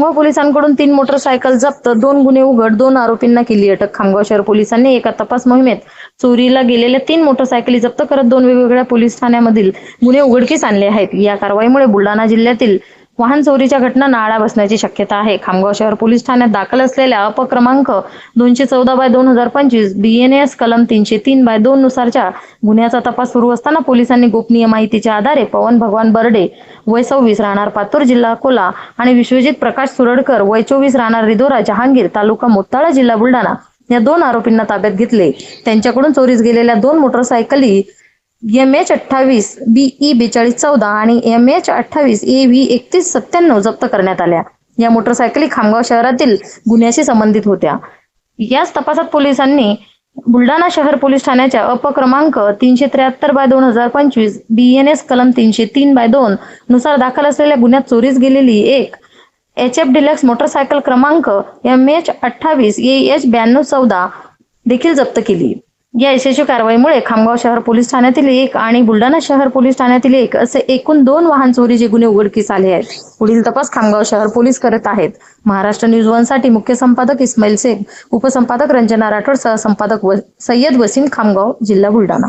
खामगाव पोलिसांकडून तीन मोटरसायकल जप्त दोन गुन्हे उघड दोन आरोपींना केली अटक. खामगाव शहर पोलिसांनी एका तपास मोहिमेत चोरीला गेलेल्या तीन मोटरसायकली जप्त करत दोन वेगवेगळ्या पोलीस ठाण्यामधील गुन्हे उघडकीस आणले आहेत. या कारवाईमुळे बुलढाणा जिल्ह्यातील वाहन चोरीच्या घटनांना आळा बसण्याची शक्यता आहे. खामगाव शहर पोलीस ठाण्यात दाखल असलेल्या अपक्रमांक दोनशे चौदा बाय दोन हजार पंचवीस बीएनएस कलम तीनशे तीन बाय दोन नुसारच्या गुन्ह्याचा तपास सुरू असताना पोलिसांनी गोपनीय माहितीच्या आधारे पवन भगवान बर्डे वय सव्वीस राहणार पातूर जिल्हा अकोला आणि विश्वजित प्रकाश सुरडकर वय चोवीस राहणार रिदोरा जहांगीर तालुका मोताळा जिल्हा बुलढाणा या दोन आरोपींना ताब्यात घेतले. त्यांच्याकडून चोरीस गेलेल्या दोन मोटरसायकली एम एच अठ्ठावीस बीई बेचाळीस चौदा आणि एम एच अठ्ठावीस ए व्ही एकतीस सत्त्याण्णव जप्त करण्यात आल्या. या मोटरसायकली खामगाव शहरातील गुन्ह्याशी संबंधित होत्या. याच तपासात पोलिसांनी बुलढाणा शहर पोलीस ठाण्याच्या अपक्रमांक तीनशे त्र्याहत्तर बाय दोन हजार पंचवीस बीएनएस कलम तीनशे तीन बाय दोन नुसार दाखल असलेल्या गुन्ह्यात चोरीस गेलेली एक एच एफ डिलक्स मोटरसायकल क्रमांक एम एच अठ्ठावीस ए एच ब्याण्णव चौदा देखील जप्त केली. या यशस्वी कारवाईमुळे खामगाव शहर पोलीस ठाण्यातील एक आणि बुलढाणा शहर पोलीस ठाण्यातील एक असे एकूण दोन वाहन चोरीचे गुन्हे उघडकीस आले आहेत. पुढील तपास खामगाव शहर पोलीस करत आहेत. महाराष्ट्र न्यूज वनसाठी मुख्य संपादक इस्माईल शेख उपसंपादक रंजना राठोड सहसंपादक सय्यद वसीम खामगाव जिल्हा बुलढाणा.